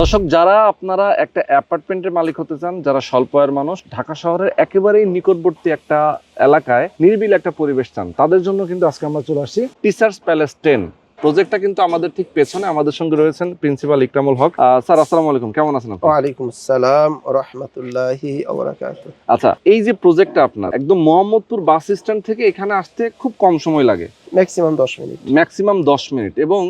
দর্শক, যারা আপনারা একটা অ্যাপার্টমেন্টের মালিক হতে চান, যারা স্বল্প আয়ের মানুষ, ঢাকা শহরের একেবারেই নিকটবর্তী একটা এলাকায় নির্বিল একটা পরিবেশ চান, তাদের জন্য কিন্তু আজকে আমরা চলে আসছি টিচার্স প্যালেস টেন। প্রজেক্টটা কিন্তু আমাদের ঠিক পেছনে আমাদের সঙ্গে রয়েছেন প্রিন্সিপাল ইকরামুল হক স্যার আসসালামু আলাইকুম কেমন আছেন আপনি? ওয়ালাইকুম আসসালাম রহমতুল্লাহি আচ্ছা এই যে প্রজেক্টটা আপনার একদম মোহাম্মদপুর বাস স্ট্যান্ড থেকে এখানে আসতে খুব কম সময় লাগে? ম্যাক্সিমাম দশ মিনিট। ম্যাক্সিমাম দশ মিনিট এবং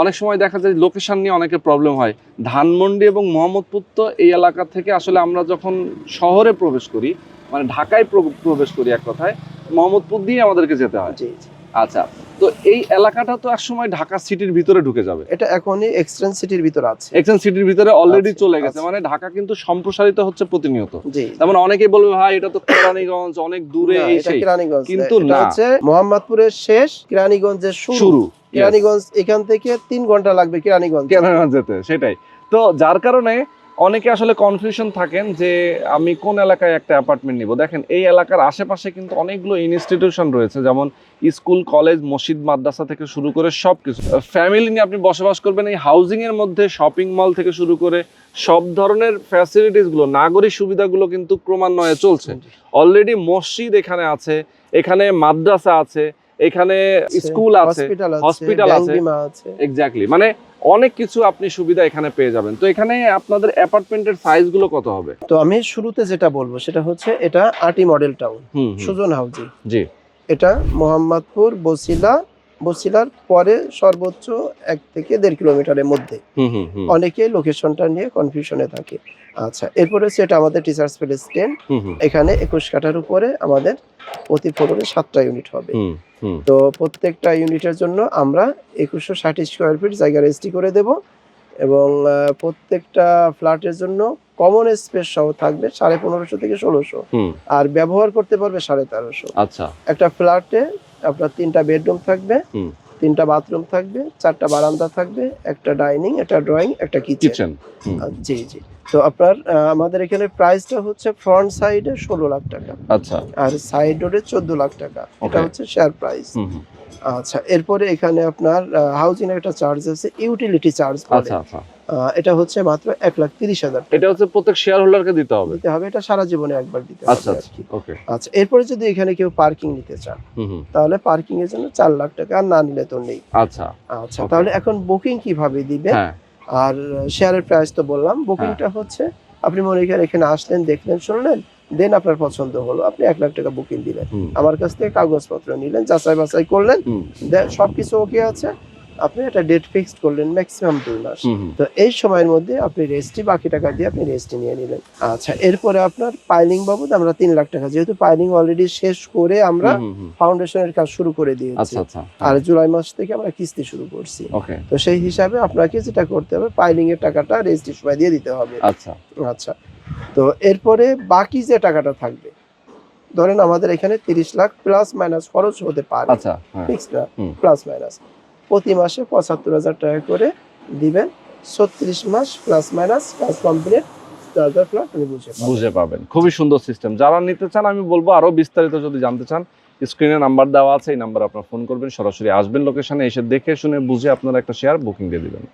অনেক সময় দেখা যায় লোকেশন নিয়ে অনেকের প্রবলেম হয়। ধানমন্ডি এবং মোহাম্মদপুর তো এই এলাকা থেকে আসলে আমরা যখন শহরে প্রবেশ করি মানে ঢাকায় প্রবেশ করি এক কথায় মোহাম্মদপুর দিয়ে আমাদেরকে যেতে হয়। জি জি। আচ্ছা তো এই এলাকাটা তো একসময় ঢাকা সিটির ভিতরে ঢুকে যাবে। এটা এখনই এক্সটেন্স সিটির ভিতর আছে। এক্সেন সিটির ভিতরে অলরেডি চলে গেছে। মানে ঢাকা কিন্তু সম্প্রসারিত হচ্ছে প্রতিনিয়ত। জি। তেমন অনেকেই বলবে ভাই এটা তো কেরানীগঞ্জ অনেক দূরে এই সেই। কেরানীগঞ্জ কিন্তু না। হচ্ছে মোহাম্মদপুরের শেষ কেরানীগঞ্জের শুরু। শুরু কেরানীগঞ্জ এখান থেকে তিন ঘণ্টা লাগবে কেরানীগঞ্জ। কেরানীগঞ্জ যেতে সেটাই। তো যার কারণে অনেকে আসলে কনফিউশন থাকেন যে আমি কোন এলাকায় একটা অ্যাপার্টমেন্ট নিব। দেখেন এই এলাকার আশেপাশে কিন্তু অনেকগুলো ইনস্টিটিউশন রয়েছে যেমন স্কুল কলেজ মসজিদ মাদ্রাসা থেকে শুরু করে সব কিছু ফ্যামিলি নিয়ে আপনি বসবাস করবেন এই হাউজিং এর মধ্যে শপিং মল থেকে শুরু করে সব ধরনের ফ্যাসিলিটিসগুলো নাগরিক সুবিধাগুলো কিন্তু ক্রমান্বয়ে চলছে। অলরেডি মসজিদ এখানে আছে এখানে মাদ্রাসা আছে এখানে স্কুল আছে হসপিটাল আছে এক্স্যাক্টলি মানে অনেক কিছু আপনি সুবিধা এখানে পেয়ে যাবেন। তো এখানে আপনাদের অ্যাপার্টমেন্টের সাইজগুলো কত হবে? তো আমি শুরুতে যেটা বলব সেটা হচ্ছে এটা আটি মডেল টাউন সুজন হাউজি জি। এটা মোহাম্মদপুর বসিলা বসিলার পরে সর্বোচ্চ এক থেকে দেড় কিলোমিটারের মধ্যে। হুম হুম হুম। অনেকে লোকেশনটা নিয়ে কনফিউশনে থাকে। আচ্ছা এরপরে হচ্ছে এটা আমাদের টিচার্স প্লেস টেন এখানে একুশ কাঠার উপরে আমাদের প্রতি ফ্লোরে সাতটা ইউনিট হবে। তো প্রত্যেকটা ইউনিটের জন্য আমরা একুশশো ষাট স্কোয়ার ফিট জায়গা রেজিস্ট্রি করে দেব এবং প্রত্যেকটা ফ্ল্যাটের জন্য কমন স্পেস সহ থাকবে সাড়ে পনেরোশো থেকে ষোলোশো। আর ব্যবহার করতে পারবে সাড়ে তেরোশো। আচ্ছা। একটা ফ্ল্যাটে আপনার তিনটা বেডরুম থাকবে তিনটা বাথরুম থাকবে চারটা বারান্দা থাকবে একটা ডাইনিং একটা ড্রয়িং একটা কিচেন। জি জি। তো আপনার আমাদের এখানে প্রাইসটা হচ্ছে ফ্রন্ট সাইডে ষোলো লাখ টাকা। আচ্ছা। আর সাইড রোডে চোদ্দ লাখ টাকা। এটা হচ্ছে শেয়ার প্রাইস আচ্ছা এরপরে এখানে আপনার হাউজিং একটা চার্জ আছে ইউটিলিটি চার্জ আচ্ছা আচ্ছা। এটা হচ্ছে মাত্র এক লাখ তিরিশ হাজার এটা হচ্ছে প্রত্যেক শেয়ার হোল্ডারকে দিতে হবে? দিতে হবে এটা সারা জীবনে একবার দিতে আচ্ছা হবে আচ্ছা ওকে আচ্ছা এরপরে যদি এখানে কেউ পার্কিং নিতে চান তাহলে পার্কিং এর জন্য চার লাখ টাকা আর না নিলে তো নেই। আচ্ছা আচ্ছা তাহলে এখন বুকিং কীভাবে দিবে? হ্যাঁ। আর শেয়ারের প্রাইস তো বললাম বুকিংটা হচ্ছে আপনি মনে করেন এখানে আসলেন দেখলেন শুনলেন দেন আপনার পছন্দ হলো আপনি এক লাখ টাকা বুকিং দিলেন। আমার কাছ থেকে কাগজপত্র নিলেন যাচাই বাছাই করলেন সবকিছু ওকে আছে আপনি একটা ডেট ফিক্সড করলেন ম্যাক্সিমাম দুই মাস। তো এই সময়ের মধ্যে আপনি রেজিস্ট্রি বাকি টাকা দিয়ে আপনি রেজিস্ট্রি নিয়ে নিলেন। আচ্ছা এরপরে আপনার পাইলিং বাবদ আমরা তিন লাখ টাকা যেহেতু পাইলিং অলরেডি শেষ করে আমরা। ফাউন্ডেশনের কাজ শুরু করে দিয়েছি। আচ্ছা আচ্ছা আর জুলাই মাস থেকে আমরা কিস্তি শুরু করছি। তো সেই হিসাবে আপনাকে যেটা করতে হবে পাইলিং এর টাকাটা রেজিস্ট্রি সময় দিয়ে দিতে হবে। আচ্ছা। আচ্ছা। তো এরপরে বাকি যে টাকাটা থাকবে ধরেন আমাদের এখানে তিরিশ লাখ প্লাস মাইনাস খরচ হতে পারে। আচ্ছা হ্যাঁ। ফিক্সড প্লাস মাইনাস প্রতি মাসে পঁচাত্তর হাজার টাকা করে দিবেন। ছত্রিশ মাস প্লাস মাইনাস কাজ কমপ্লিট বুঝে পাবেন। খুবই সুন্দর সিস্টেম যারা নিতে চান, আমি বলব আরও বিস্তারিত যদি জানতে চান স্ক্রিনে নাম্বার দেওয়া আছে, এই নাম্বার আপনার ফোন করবেন, সরাসরি আসবেন লোকেশনে এসে দেখে শুনে, বুঝে আপনারা একটা শেয়ার বুকিং দিয়ে দিবেন।